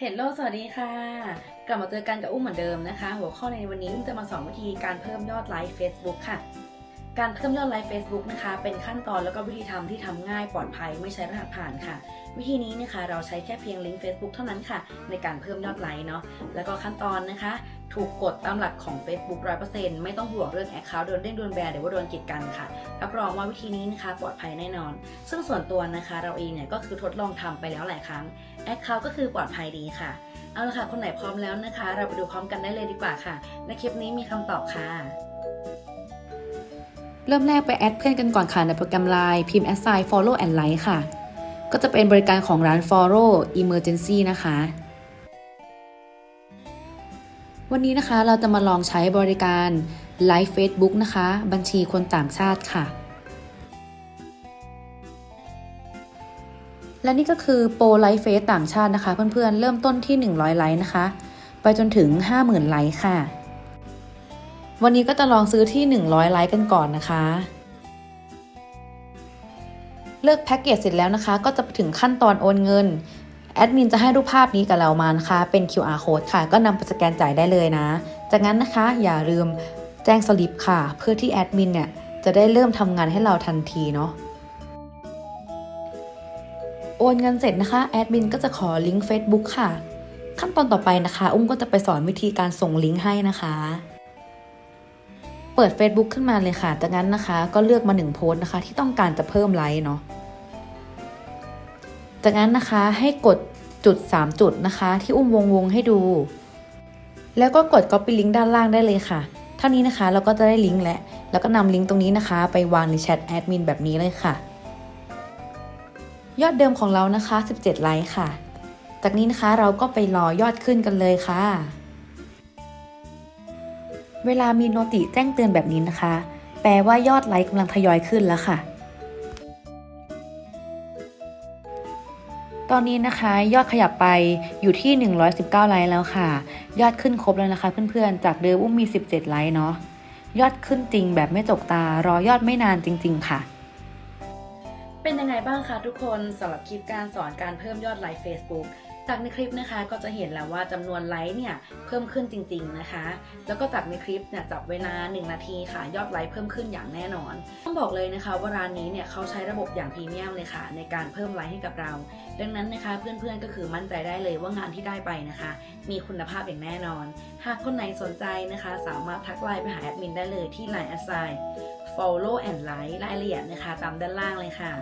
เฮลโลสวัสดีค่ะ กลับมาเจอกันกับอุ้มเหมือนเดิมนะคะ หัวข้อในวันนี้อุ้มจะมาสอนวิธีการเพิ่มยอดไลค์ Facebook ค่ะ การเพิ่มยอดไลค์ Facebook นะคะ เป็นขั้นตอนแล้วก็วิธีทำที่ทำง่ายปลอดภัยไม่ใช้รหัสผ่านค่ะ วิธีนี้นะคะเราใช้แค่เพียงลิงก์ Facebook เท่านั้นค่ะ ในการเพิ่มยอดไลค์เนาะ แล้วก็ขั้นตอนนะคะ ถูกกฎตามหลักของ Facebook 100%ไม่ต้องห่วงเรื่องแอคเคาท์โดนเด้งโดนแบนหรือว่าโดนกีดกันค่ะรับรองว่าวิธีนี้นะคะปลอดภัยแน่นอน ซึ่งส่วนตัวนะคะเราเองเนี่ยก็คือทดลองทำไปแล้วหลายครั้งแอคเคาท์ก็คือปลอดภัยดีค่ะ เอาละค่ะ คนไหนพร้อมแล้วนะคะ เราไปดูพร้อมกันได้เลยดีกว่าค่ะ ในคลิปนี้มีคำตอบค่ะเริ่มแรกไปแอดเพื่อนกันก่อนค่ะในโปรแกรม Line พิมพ์ assign follow and like ค่ะ ก็จะเป็นบริการของร้าน follow emergency นะคะ วันนี้นะคะเราจะมาลองใช้บริการ Live Facebook นะคะ บัญชีคนต่างชาติค่ะ และนี่ก็คือโปรไลฟ์เฟซต่างชาตินะคะ เพื่อนๆ เริ่มต้นที่ 100 ไลค์นะคะ ไปจนถึง 50,000 ไลค์ค่ะ วันนี้ก็จะลองซื้อที่ 100 ไลค์กันก่อนนะคะ เลือกแพ็กเกจเสร็จแล้วนะคะ ก็จะถึงขั้นตอนโอนเงิน แอดมินจะให้รูปภาพนี้กับเรามานะคะ เป็น QR code ค่ะ ก็นำไปสแกนจ่ายได้เลยนะ จากนั้นนะคะอย่าลืมแจ้งสลิปค่ะ เพื่อที่แอดมินเนี่ยจะได้เริ่มทำงานให้เราทันทีเนาะโอนเงินเสร็จนะคะแอดมินก็จะขอลิงก์ Facebook ค่ะ ขั้นตอนต่อไปนะคะ อุ้มก็จะไปสอนวิธีการส่งลิงก์ให้นะคะ เปิด Facebook ขึ้นมาเลยค่ะ จากนั้นนะคะ ก็เลือกมาหนึ่งโพสต์นะคะ ที่ต้องการจะเพิ่มไลค์เนาะ จากนั้นนะคะให้กดจุด 3 จุดนะคะ ที่อุ้มวงวงให้ดู แล้วก็กด Copy Link ด้านล่างได้เลยค่ะ เท่านี้นะคะเราก็จะได้ลิงก์แล้วแล้วก็นำลิงก์ตรงนี้นะคะ ไปวางในแชทแอดมินแบบนี้เลยค่ะ ยอดเดิมของเรานะคะ 17 ไลค์ค่ะ จากนี้นะคะเราก็ไปรอยอดขึ้นกันเลยค่ะ เวลามีโนติแจ้งเตือนแบบนี้นะคะ แปลว่ายอดไลค์กำลังทยอยขึ้นแล้วค่ะ ตอนนี้นะคะยอดขยับไปอยู่ที่ 119 ไลค์แล้วค่ะ ยอดขึ้นครบแล้วนะคะเพื่อนๆ จากเดิมอุ้มมี 17 ไลค์เนาะ ยอดขึ้นจริงแบบไม่จกตารอยอดไม่นานจริง ๆ ค่ะ เป็นยังไงบ้างคะทุกคนสำหรับคลิปการสอนการเพิ่มยอดไลค์ Facebook จากในคลิปนะคะก็จะเห็นแล้วว่าจำนวนไลค์เนี่ยเพิ่มขึ้นจริง ๆนะคะ แล้วก็จากในคลิปเนี่ยจับเวลา 1 นาทีค่ะ ยอดไลค์เพิ่มขึ้นอย่างแน่นอน ต้องบอกเลยนะคะว่าร้านนี้เนี่ยเขาใช้ระบบอย่างพรีเมียมเลยค่ะ ในการเพิ่มไลค์ให้กับเรา ดังนั้นนะคะเพื่อนๆก็คือมั่นใจได้เลยว่างานที่ได้ไปนะคะ มีคุณภาพอย่างแน่นอน หากคนไหนสนใจนะคะ สามารถทักไลน์ไปหาแอดมินได้เลยที่ Line Assign follow and like รายละเอียดนะคะตามด้านล่างเลยค่ะ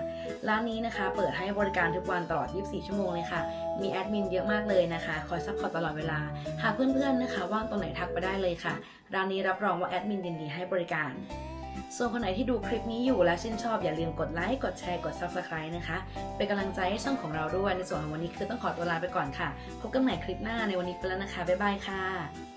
ร้านนี้นะคะเปิดให้บริการทุกวันตลอด 24 ชั่วโมงเลยค่ะ มีแอดมินเยอะมากเลยนะคะ คอยซัพพอร์ตตลอดเวลา หากเพื่อนๆนะคะ ว่างตรงไหนทักไปได้เลยค่ะ ร้านนี้รับรองว่าแอดมินยินดีให้บริการ ส่วนคนไหนที่ดูคลิปนี้อยู่และชื่นชอบอย่าลืมกดไลค์ กดแชร์ กด Subscribe นะคะ เป็นกำลังใจให้ช่องของเราด้วย ในส่วนของวันนี้คือต้องขอตัวลาไปก่อนค่ะ พบกันใหม่คลิปหน้าในวันนี้ไปแล้วนะคะ บ๊ายบายค่ะ